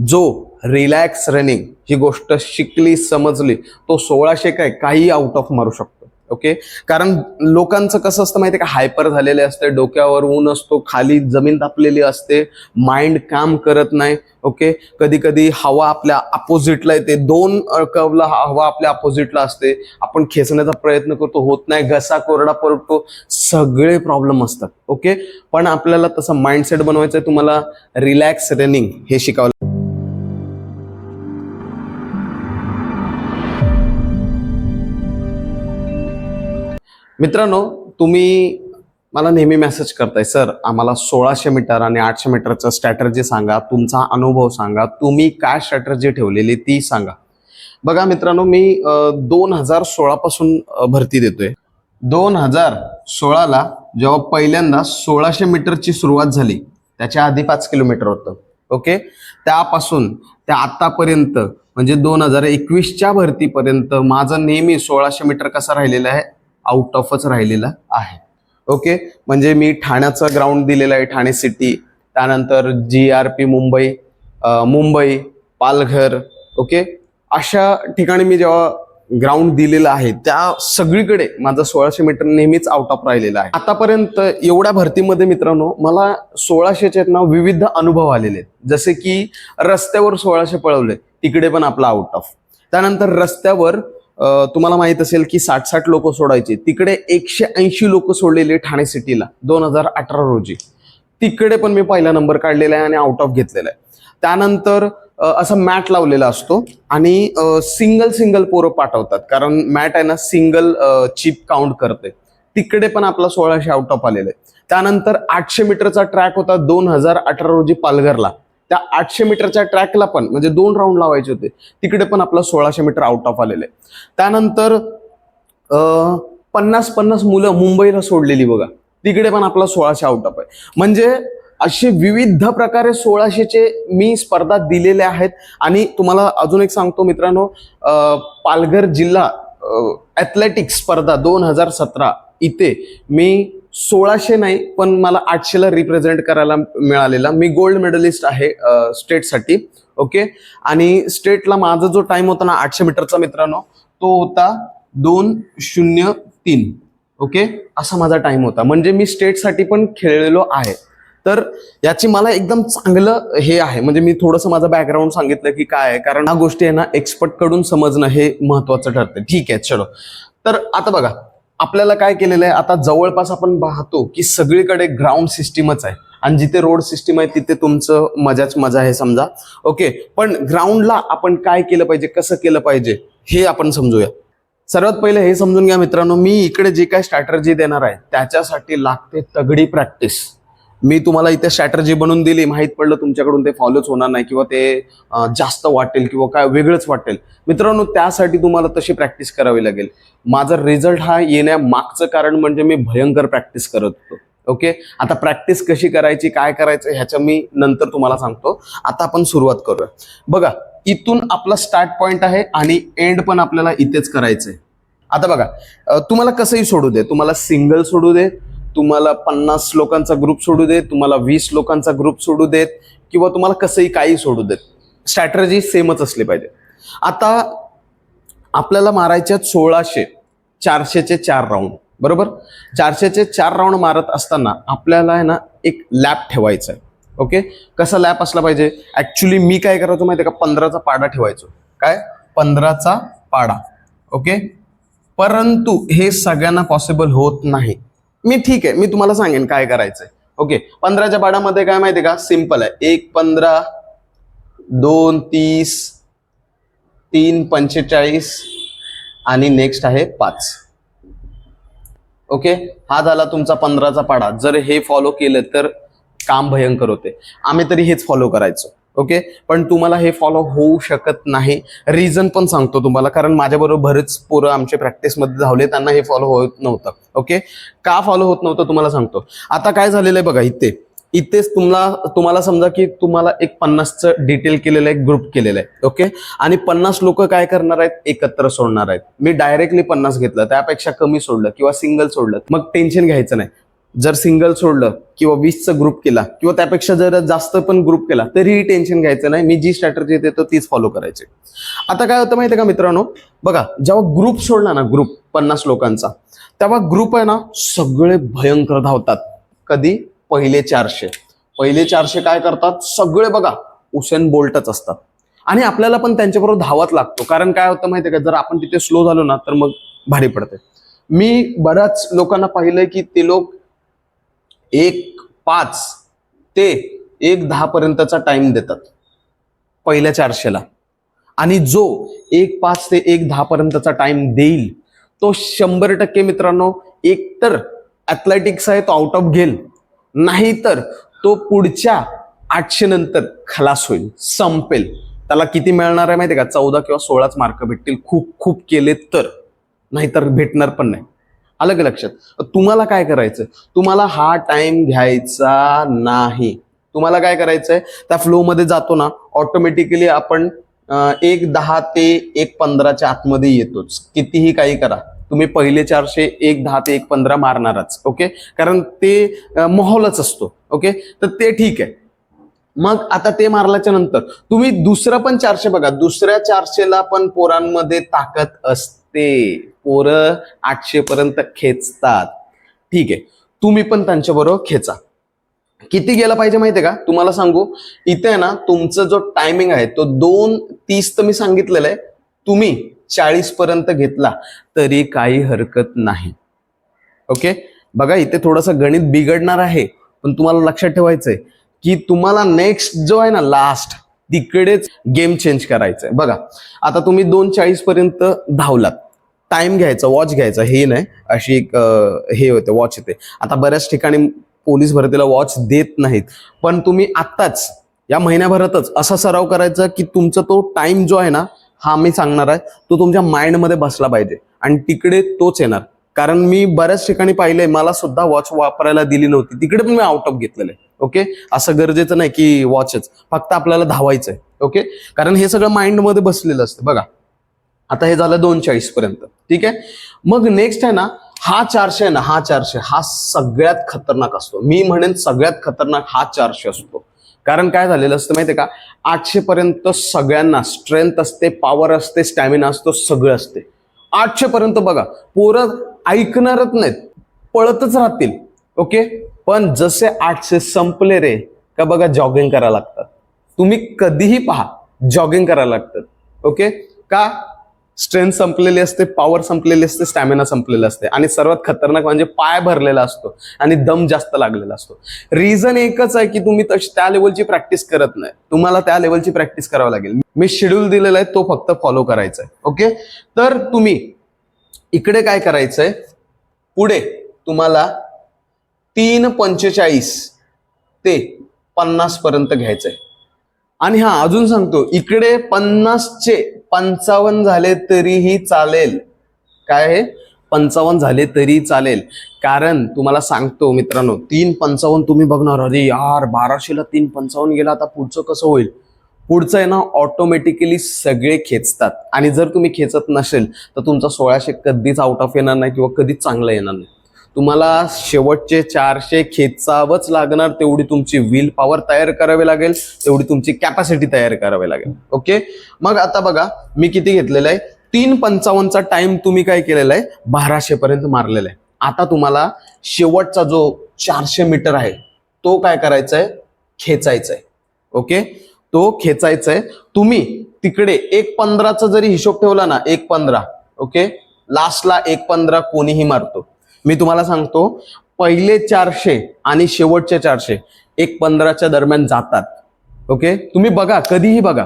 जो relax running ही गोष्ट शिकली समजली तो सोळाशे काय काही आउट ऑफ मारू शकतो ओके कारण लोकांचं कसं असतं माहिती का? हायपर झालेले असते डोक्यावर ऊन असतो खाली जमीन तापलेली असते माइंड काम करत नाही ओके कधी कधी हवा आपल्या अपोजिटला येते दोन कवला हवा आपल्या अपोजिटला असते आपण खेचण्याचा प्रयत्न करतो होत नाही घसा कोरडा पडतो सगळे प्रॉब्लेम असतात ओके पण आपल्याला तसं माइंडसेट बनवायचं आहे तुम्हाला रिलॅक्स रनिंग हे शिकावं मित्रांनो तुम्ही मला नेहमी मेसेज करताय सर आम्हाला सोळाशे मीटर आणि आठशे मीटरचं स्ट्रॅटर्जी सांगा तुमचा अनुभव सांगा तुम्ही काय स्ट्रॅटर्जी ठेवलेली ती सांगा. बघा मित्रांनो मी दोन हजार सोळापासून भरती देतोय. दोन हजार सोळाला जेव्हा पहिल्यांदा सोळाशे मीटरची सुरुवात झाली त्याच्या आधी पाच किलोमीटर होतं ओके? त्यापासून त्या आतापर्यंत म्हणजे दोन हजार एकवीसच्या भरतीपर्यंत माझं नेहमी सोळाशे मीटर कसा राहिलेला आहे आउट ऑफच राहिलेला आहे. ओके म्हणजे मी ठाण्याचं ग्राउंड दिलेलं आहे ठाणे सिटी त्यानंतर G R P Mumbai Mumbai Palghar. Okay अशा ठिकाणी मी जेव्हा ग्राउंड दिलेलं आहे त्या सगळीकडे माझा सोळाशे मीटर नेहमीच आउट ऑफ राहिलेला आहे. आतापर्यंत एवढ्या भरतीमध्ये मित्रांनो मला सोळाशेच्या ना विविध अनुभव आलेले आहेत. जसे की रस्त्यावर सोळाशे पळवले तिकडे पण आपला आउट ऑफ त्यानंतर रस्त्यावर तुम्हाला माहीत असेल की साठ साठ लोक सोडायचे. तिकडे एकशे ऐंशी लोक सोडलेले ठाणे सिटीला दोन हजार अठरा रोजी. तिकडे पण मी पहिला नंबर काढलेला आहे आणि आउट ऑफ घेतलेला आहे. त्यानंतर असा मॅट लावलेला असतो आणि सिंगल सिंगल पोरं पाठवतात. कारण मॅट आहे ना सिंगल चिप काउंट करते. तिकडे पण आपला सोळाशे आउट ऑफ आलेला. आहे त्यानंतर आठशे मीटरचा ट्रॅक होता दोन हजार अठरा रोजी पालघरला. त्या आठशे मीटरच्या ट्रॅकला पण म्हणजे दोन राऊंड लावायचे होते. तिकडे पण आपला सोळाशे मीटर आउट ऑफ आलेले. आहे त्यानंतर पन्नास पन्नास मुलं मुंबईला सोडलेली बघा. तिकडे पण आपला सोळाशे आउट ऑफ आहे. म्हणजे असे विविध प्रकारे सोळाशेचे मी स्पर्धा दिलेल्या आहेत. आणि तुम्हाला अजून एक सांगतो मित्रांनो पालघर जिल्हा ॲथलेटिक्स स्पर्धा दोन हजार सतरा इथे मी सोळाशे नाही पण मला आठशेला रिप्रेझेंट करायला मिळालेला. मी गोल्ड मेडलिस्ट आहे स्टेटसाठी ओके आणि स्टेटला माझा जो टाइम होता ना आठशे मीटरचा मित्रांनो तो होता दोन शून्य तीन ओके असा माझा टाइम होता. म्हणजे मी स्टेटसाठी पण खेळलेलो आहे. तर याची मला एकदम चांगलं हे आहे. म्हणजे मी थोडंसं माझं बॅकग्राऊंड सांगितलं की काय आहे. कारण ह्या गोष्टी आहे ना एक्सपर्टकडून समजणं हे महत्वाचं ठरतं ठीक आहे चलो. तर आता बघा. आपल्याला काय केलेलं आहे? आता जवळपास आपण पाहतो की सगळीकडे ग्राउंड सिस्टीमच आहे. आणि जिथे रोड सिस्टीम आहे तिथे तुमचं मजाच मजा आहे समजा. ओके पण ग्राउंडला आपण काय केलं पाहिजे? कसं केलं पाहिजे? हे आपण समजूया. सर्वात पहिले हे समजून घ्या मित्रांनो मी इकडे जे काय स्ट्रॅटर्जी देणार आहे त्याच्यासाठी लागते तगडी प्रॅक्टिस मी तुम्हाला इथे स्ट्रॅटर्जी बनवून दिली. माहीत पडलं तुमच्याकडून ते फॉलोच होणार नाही किंवा ते जास्त वाटेल किंवा काय वेगळंच वाटेल. मित्रांनो त्यासाठी तुम्हाला तशी प्रॅक्टिस करावी लागेल. माझा रिझल्ट हा येण्यामागचं कारण म्हणजे मी भयंकर प्रॅक्टिस करत होतो. ओके आता प्रॅक्टिस कशी करायची काय करायचं ह्याच्या मी नंतर तुम्हाला सांगतो. आता आपण सुरुवात करूया. बघा इथून आपला स्टार्ट पॉईंट आहे आणि एंड पण आपल्याला इथेच करायचंय. आता बघा तुम्हाला कसंही सोडू दे. तुम्हाला सिंगल सोडू दे. तुम्हाला पन्नास लोकांचा ग्रुप सोडू देत तुम्हाला वीस लोकांचा ग्रुप सोडू देत किंवा तुम्हाला कसंही काही सोडू देत. स्ट्रॅटर्जी सेमच असली पाहिजे. आता आपल्याला मारायच्यात सोळाशे चारशेचे चार राऊंड बरोबर? चारशेचे चार राऊंड मारत असताना आपल्याला आहे ना एक लॅप ठेवायचा आहे. ओके कसा लॅप असला पाहिजे? ऍक्च्युली मी काय करायचो माहिती आहे का? पंधराचा पाडा ठेवायचो. काय? पंधराचा पाडा. ओके परंतु हे सगळ्यांना पॉसिबल होत नाही. मी ठीक आहे मी तुम्हाला सांगेन काय करायचंय. ओके पंधराच्या पाडामध्ये काय माहिती आहे का? सिंपल आहे. एक पंधरा दोन तीस तीन पंचेचाळीस आणि नेक्स्ट आहे पाच. ओके हा झाला तुमचा पंधराचा पाडा. जर हे फॉलो केलं तर काम भयंकर होते. आम्ही तरी हेच फॉलो करायचो. ओके? पण तुम्हाला हे फॉलो होऊ शकत नाही. रिझन पण सांगतो तुम्हाला कारण माझ्याबरोबर बरेच पोरं आमच्या प्रॅक्टिसमध्ये धावले त्यांना हे फॉलो होत नव्हतं. ओके? का फॉलो होत नव्हतं तुम्हाला सांगतो. आता काय झालेलं आहे बघा इथे. इथेच तुम्हाला तुम्हाला समजा की तुम्हाला एक पन्नासचं डिटेल केलेलं एक ग्रुप केलेलं आहे. ओके? आणि पन्नास लोक काय करणार आहेत? एकत्र सोडणार आहेत. मी डायरेक्टली पन्नास घेतलं त्यापेक्षा कमी सोडलं किंवा सिंगल सोडलं. मग टेन्शन घ्यायचं नाही. जर सिंगल सोडलं किंवा वीसचा ग्रुप केला किंवा त्यापेक्षा जर जास्त पण ग्रुप केला तरीही टेन्शन घ्यायचं नाही. मी जी स्ट्रॅटर्जी देतो तीच फॉलो करायची. आता काय होतं माहिती का मित्रांनो? बघा जेव्हा ग्रुप सोडला ना ग्रुप पन्नास लोकांचा तेव्हा ग्रुप आहे ना सगळे भयंकर धावतात. कधी? पहिले चारशे. पहिले चारशे काय करतात? सगळे बघा उसेन बोल्टच असतात. आणि आपल्याला पण त्यांच्याबरोबर धावत लागतो. कारण काय होतं माहितीये का? जर आपण तिथे स्लो झालो ना तर मग भारी पडते. मी बऱ्याच लोकांना पाहिलंय की ते लोक एक पाच ते एक दहापर्यंतचा टाईम टाइम देतात. पहिल्या चारशेला. आणि जो एक पाच ते एक दहापर्यंतचा टाईम टाइम देईल तो शंभर टक्के मित्रांनो एकतर ॲथलेटिक्स आहे तो आउट ऑफ घेईल. नाहीतर तो पुढच्या आठशे नंतर खलास होईल संपेल. त्याला किती मिळणार आहे माहिती आहे का? चौदा किंवा सोळाच मार्क भेटतील. खूप खूप केले तर. नाहीतर भेटणार पण नाही. आलं का लक्षात तुम्हाला काय करायचं तुम्हाला हा टाइम घ्यायचा नाही. तुम्हाला काय करायचंय? त्या फ्लो मध्ये जातो ना ऑटोमॅटिकली आपण एक दहा ते एक पंधराच्या आतमध्ये येतोच. कितीही काही करा. तुम्ही पहिले चारशे एक दहा ते एक पंधरा मारणारच ओके कारण ते माहोलच असतो ओके तर ते ठीक आहे. मग आता ते मारल्याच्या नंतर तुम्ही दुसरं पण चारशे बघा. दुसऱ्या चारशेला पण पोरांमध्ये ताकद असते. पोरं आठशे पर्यंत खेचतात. ठीक. आहे तुम्ही पण त्यांच्याबरोबर खेचा. किती गेला पाहिजे माहितीये का? तुम्हाला सांगू. इथे आहे ना तुमचा जो टायमिंग आहे तो दोन तीस तर मी सांगितलेलं आहे. तुम्ही चाळीस पर्यंत घेतला तरी काही हरकत नाही. ओके? बघा इथे थोडंसं गणित बिघडणार आहे पण तुम्हाला लक्षात ठेवायचंय की तुम्हाला नेक्स्ट जो आहे ना लास्ट तिकडेच गेम चेंज करायचं आहे बघा आता तुम्ही दोन चाळीस पर्यंत धावलात. टाइम घ्यायचा वॉच घ्यायचा हे नाही. अशी एक हे होते वॉच येते. आता बऱ्याच ठिकाणी पोलीस भरतीला वॉच देत नाहीत. पण तुम्ही आत्ताच या महिन्याभरातच असा सराव करायचा की तुमचा तो टाइम जो आहे ना हा मी सांगणार आहे तो तुमच्या माइंडमध्ये बसला पाहिजे. आणि तिकडे तोच येणार. कारण मी बऱ्याच ठिकाणी पाहिलंय मला सुद्धा वॉच वापरायला दिली नव्हती. तिकडे पण मी आउट ऑफ घेतलेलं आहे. ओके? असं गरजेचं नाही की वॉचच फक्त आपल्याला धावायचंय. ओके? कारण हे सगळं माइंडमध्ये बसलेलं असतं. बघा. आता हे झालं दोन चाळीस पर्यंत ठीक आहे? मग नेक्स्ट आहे ना हा चारशे आहे ना हा चारशे हा सगळ्यात खतरनाक असतो. मी म्हणेन सगळ्यात खतरनाक हा चारशे असतो. कारण काय झालेलं असतं माहितीये का? आठशे पर्यंत सगळ्यांना स्ट्रेंथ असते पॉवर असते स्टॅमिना असतो सगळं असते. आठशे पर्यंत बघा. पोरं ऐकणारच नाहीत. पळतच राहतील. ओके? पण जसे आठशे संपले रे का बघा जॉगिंग करायला लागतात तुम्ही कधीही पहा जॉगिंग करायला लागतात ओके का? स्ट्रेंथ संपलेली असते पॉवर संपलेली असते स्टॅमिना संपलेला असते. आणि सर्वात खतरनाक म्हणजे पाय भरलेला असतो आणि दम जास्त लागलेला असतो. रिझन एकच आहे की तुम्ही तशी त्या लेवलची प्रॅक्टिस करत नाही. तुम्हाला त्या लेवलची प्रॅक्टिस करावी लागेल. मी शेड्यूल दिलेला आहे तो फक्त फॉलो करायचा आहे ओके तर तुम्ही इकडे काय करायचंय? पुढे तुम्हाला तीन पंचेचाळीस ते पन्नास पर्यंत आहे आणि हा अजून सांगतो इकडे पन्नासचे पंचावन्न झाले तरीही चालेल. काय आहे? पंचावन्न झाले तरी चालेल. कारण तुम्हाला सांगतो मित्रांनो तीन पंचावन्न तुम्ही बघणार. अरे यार बाराशेला तीन पंचावन्न गेला आता पुढचं कसं होईल? पुढचं आहे ना ऑटोमॅटिकली सगळे खेचतात. आणि जर तुम्ही खेचत नसेल तर तुमचा सोळाशे कधीच आउट ऑफ येणार नाही किंवा कधीच चांगला येणार नाही. तुम्हाला शेवटचे चारशे खेचावंच लागणार तेवढी तुमची विल पॉवर तयार करावी लागेल तेवढी तुमची कॅपॅसिटी तयार करावी लागेल. ओके मग आता बघा मी किती घेतलेलं आहे? तीन पंचावन्नचा टाइम तुम्ही काय केलेला आहे? बाराशे पर्यंत मारलेला आहे. आता तुम्हाला शेवटचा जो चारशे मीटर आहे तो काय करायचा आहे? खेचायचा आहे. ओके तो खेचायचा आहे. तुम्ही तिकडे एक पंधराचा जरी हिशोब ठेवला ना एक पंधरा ओके लास्टला एक पंधरा कोणीही मारतो. मी तुम्हाला सांगतो पहिले चारशे आणि शेवटचे चारशे एक पंधराच्या दरम्यान जातात. ओके तुम्ही बघा कधीही बघा.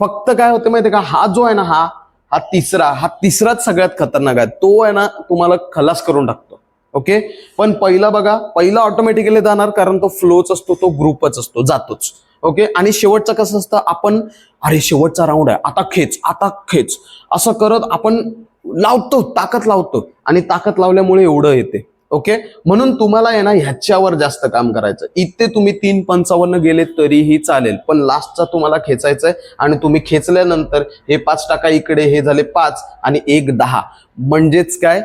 फक्त काय होतं माहिती का? हा जो आहे ना हा हा तिसरा हा तिसराच सगळ्यात खतरनाक आहे. तो आहे ना तुम्हाला खलास करून टाकतो. ओके पण पहिला बघा पहिला ऑटोमॅटिकली जाणार कारण तो फ्लोच असतो तो ग्रुपच असतो जातोच. ओके आणि शेवटचं कसं असतं? आपण अरे शेवटचा राऊंड आहे. आता खेच आता खेच. असं करत आपण लावतो ताकद लावतो. आणि ताकद लावल्यामुळे एवढं येते. ओके म्हणून तुम्हाला आहे ना ह्याच्यावर जास्त काम करायचं. इथे तुम्ही तीन पंचावन्न गेले तरीही चालेल. पण लास्टचा तुम्हाला खेचायचंय आणि तुम्ही खेचल्यानंतर हे पाच टाका इकडे हे झाले पाच आणि एक दहा. म्हणजेच काय?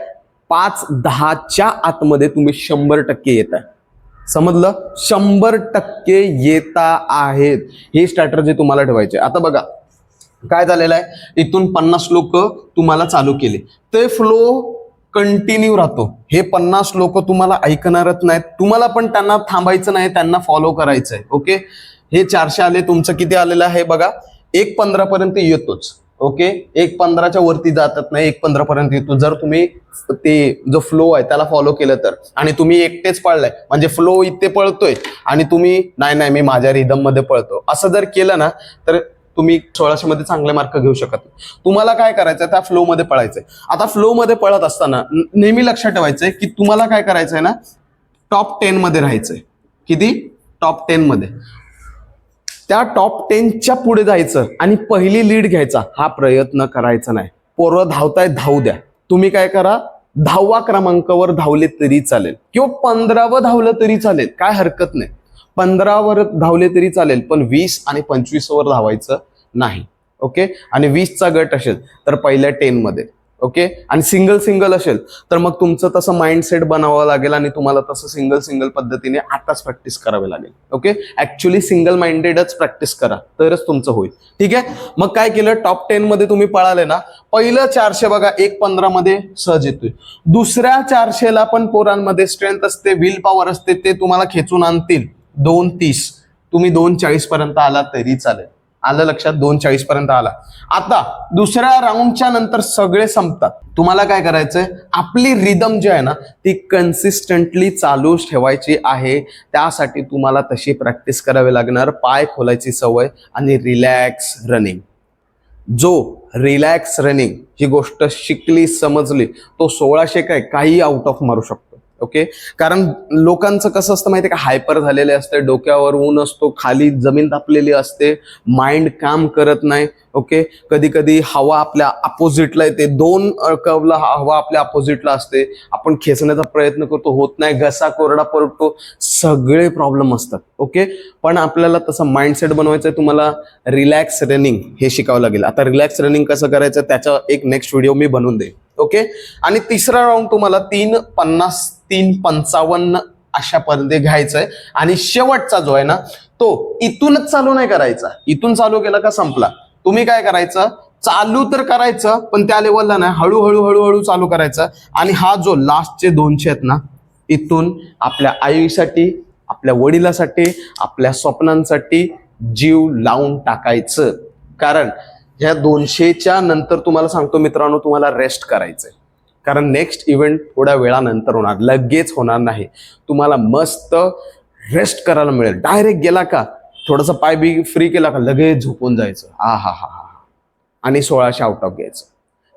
पाच दहाच्या आतमध्ये तुम्ही शंभर टक्के येत आहे. समजलं? शंभर टक्के येता आहेत. ही स्ट्रॅटर्जी तुम्हाला ठेवायची. आता बघा काय झालेलं आहे? इथून पन्नास लोक तुम्हाला चालू केले. ते फ्लो कंटिन्यू राहतो. हे पन्नास लोक तुम्हाला ऐकणारच नाहीत. तुम्हाला पण त्यांना थांबायचं नाही त्यांना फॉलो करायचं आहे ओके हे चारशे आले तुमचं किती आलेलं आहे बघा. एक पंधरा पर्यंत येतोच. ओके एक पंधराच्या वरती जातात नाही एक पंधरा पर्यंत येतो. जर तुम्ही ते जो फ्लो आहे त्याला फॉलो केलं तर. आणि तुम्ही एकटेच पळलाय. म्हणजे फ्लो इथे पळतोय आणि तुम्ही नाही नाही मी माझ्या रिदममध्ये पळतो. असं जर केलं ना तर तुम्ही सोळाशे मध्ये चांगले मार्क घेऊ शकत नाही. तुम्हाला काय करायचं त्या फ्लो मध्ये पळायचंय. आता फ्लो मध्ये पळत असताना नेहमी लक्षात ठेवायचंय की तुम्हाला काय करायचंय ना टॉप टेन मध्ये राहायचंय. किती? टॉप टेन मध्ये. त्या टॉप टेनच्या पुढे जायचं आणि पहिली लीड घ्यायचा हा प्रयत्न करायचा नाही. पोरं धावताय धावू द्या. तुम्ही काय करा? दहावा क्रमांकावर धावले तरी चालेल. किंवा पंधरावं धावलं तरी चालेल. काय हरकत नाही. पंधरावर धावले तरी चालेल पण वीस आणि पंचवीसवर धावायचं नाही. ओके? आणि वीसचा गट असेल तर पहिल्या टेन मध्ये ओके? आणि सिंगल सिंगल असेल तर मग तुमचं तसं माइंडसेट बनावं लागेल आणि तुम्हाला तसं सिंगल सिंगल पद्धतीने आताच प्रॅक्टिस करावी लागेल. ओके? ऍक्च्युली सिंगल माइंडेडच प्रॅक्टिस करा तरच तुमचं होईल. ठीक आहे? मग काय केलं? टॉप टेन मध्ये तुम्ही पळाले ना पहिलं चारशे बघा एक पंधरा मध्ये सहज येतोय. दुसऱ्या चारशेला पण पोरांमध्ये स्ट्रेंथ असते विल पॉवर असते ते तुम्हाला खेचून आणतील. दोन तीस. तुम्ही दोन चाळीस पर्यंत आला तरी चालेल. आलं लक्षात? दोन चाळीस पर्यंत आला. आता दुसऱ्या राऊंडच्या नंतर सगळे संपतात. तुम्हाला काय करायचंय? आपली रिदम जी आहे ना ती कन्सिस्टंटली चालूच ठेवायची आहे. त्यासाठी तुम्हाला तशी प्रॅक्टिस करावी लागणार. पाय खोलायची सवय आणि रिलॅक्स रनिंग जो रिलॅक्स रनिंग ही गोष्ट शिकली समजली तो सोळाशे काय काही आउट ऑफ मारू शकतो. ओके कारण लोकांचं कसं असतं माहितीये का? हायपर झालेले असते डोक्यावर ऊन असतो खाली जमीन तापलेली असते माइंड काम करत नाही ओके कधी कधी हवा आपल्या अपोजिटला येते दोन कवला हवा आपल्या अपोजिटला असते. आपण खेचण्याचा प्रयत्न करतो होत नाही घसा कोरडा पडतो सगळे प्रॉब्लेम असतात ओके पण आपल्याला तसं माइंडसेट बनवायचं आहे तुम्हाला रिलॅक्स रनिंग हे शिकावं लागेल. आता रिलॅक्स रनिंग कसं करायचं त्याचा एक नेक्स्ट व्हिडिओ मी बनवून देईन. ओके? आणि तिसरा राऊंड तुम्हाला तीन पन्नास तीन पंचावन्न अशा पर्यंत घ्यायचा आहे आणि शेवटचा जो आहे ना तो इथूनच चालू नाही करायचा. इथून चालू केला का संपला. तुम्ही काय करायचं? चालू तर करायचं पण त्या लेवलला नाही. हळूहळू हळूहळू चालू करायचं. आणि हा जो लास्टचे दोनशे आहेत ना इथून आपल्या आईसाठी आपल्या वडिलासाठी आपल्या स्वप्नांसाठी जीव लावून टाकायचं. कारण ह्या दोनशेच्या नंतर तुम्हाला सांगतो मित्रांनो तुम्हाला रेस्ट करायचंय. कारण नेक्स्ट इव्हेंट थोड्या वेळानंतर होणार लगेच होणार नाही. तुम्हाला मस्त रेस्ट करायला मिळेल. डायरेक्ट गेला का थोडासा पाय बी फ्री केला का लगेच झोपून जायचं. हा हा हा हा. आणि सोळाशे आउट ऑफ घ्यायचं.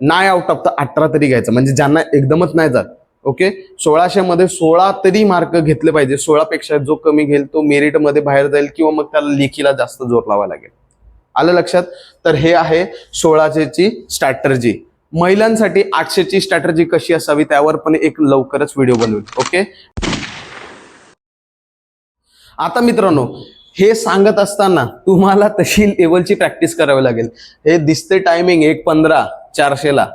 नाही आउट ऑफ तर अठरा तरी घ्यायचं. म्हणजे ज्यांना एकदमच नाही जात ओके सोळाशे मध्ये सोळा तरी मार्क घेतले पाहिजे. सोळापेक्षा जो कमी घेईल तो मेरिटमध्ये बाहेर जाईल किंवा मग त्याला लेखीला जास्त जोर लावा लागेल. आलं लक्षात? तर हे आहे सोळाशेची स्ट्रॅटर्जी महिलांसाठी आठशेची स्ट्रॅटर्जी कशी असावी त्यावर पण एक लवकरच व्हिडिओ बनवेल. ओके आता मित्रांनो हे सांगत असताना तुम्हाला तशी लेवलची प्रॅक्टिस करावी लागेल. हे दिसते टायमिंग एक पंधरा चारशेला.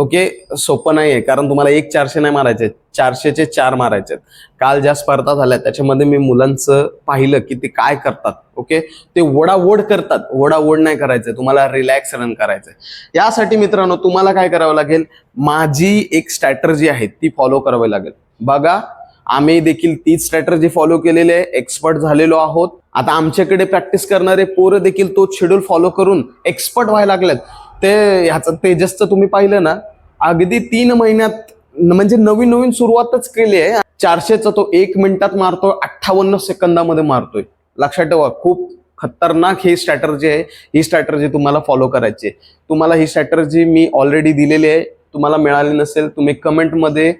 ओके? सोपं नाही आहे कारण तुम्हाला एक चारशे नाही मारायचे चारशेचे चार मारायचे काल ज्या स्पर्धा झाल्या त्याच्यामध्ये मी मुलांचं पाहिलं की ते काय करतात ओके? ते वडावड करतात. वडावड नाही करायचंय तुम्हाला रिलॅक्स रन करायचंय. यासाठी मित्रांनो तुम्हाला काय करावं लागेल? माझी एक स्ट्रॅटर्जी आहे ती फॉलो करावी लागेल. बघा आम्ही देखील तीच स्ट्रॅटर्जी फॉलो केलेली आहे. एक्सपर्ट झालेलो आहोत. आता आमच्याकडे प्रॅक्टिस करणारे पोरं देखील तो शेड्यूल फॉलो करून एक्सपर्ट व्हायला लागलेत. ते ह्याचं तेजसचं तुम्ही पाहिलं ना अगदी तीन महिन्यात म्हणजे नवीन नवीन सुरुवातच केली आहे. चारशेचा तो एक मिनिटात मारतोय अठ्ठावन्न सेकंदामध्ये मारतोय. लक्षात ठेवा खूप खतरनाक ही स्ट्रॅटर्जी आहे. ही स्ट्रॅटर्जी तुम्हाला फॉलो करायची आहे. तुम्हाला ही स्ट्रॅटर्जी मी ऑलरेडी दिलेली आहे. तुम्हाला मिळाली नसेल तुम्ही कमेंटमध्ये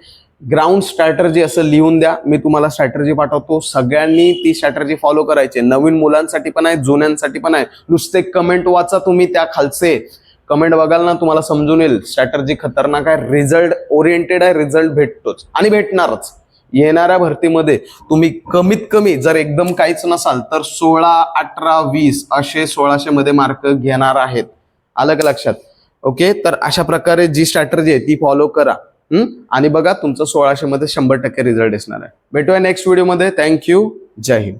ग्राउंड स्ट्रॅटर्जी असं लिहून द्या. मी तुम्हाला स्ट्रॅटर्जी पाठवतो. सगळ्यांनी ती स्ट्रॅटर्जी फॉलो करायची आहे. नवीन मुलांसाठी पण आहे जुन्यांसाठी पण आहे. नुसते कमेंट वाचा तुम्ही त्या खालचे. कमेंट बघाल ना तुम्हाला समजून येईल. स्ट्रॅटर्जी खतरनाक आहे रिझल्ट ओरिएंटेड आहे रिझल्ट भेटतोच. आणि भेटणारच. येणाऱ्या भरतीमध्ये तुम्ही कमीत कमी जर एकदम काहीच नसाल तर सोळा अठरा वीस असे सोळाशे मध्ये मार्क घेणार आहेत. आलं का लक्षात? ओके? तर अशा प्रकारे जी स्ट्रॅटर्जी आहे ती फॉलो करा. आणि बघा तुमचं सोळाशे मध्ये शंभर टक्के रिझल्ट दिसणार आहे. भेटूया नेक्स्ट व्हिडिओमध्ये. थँक्यू जय हिंद.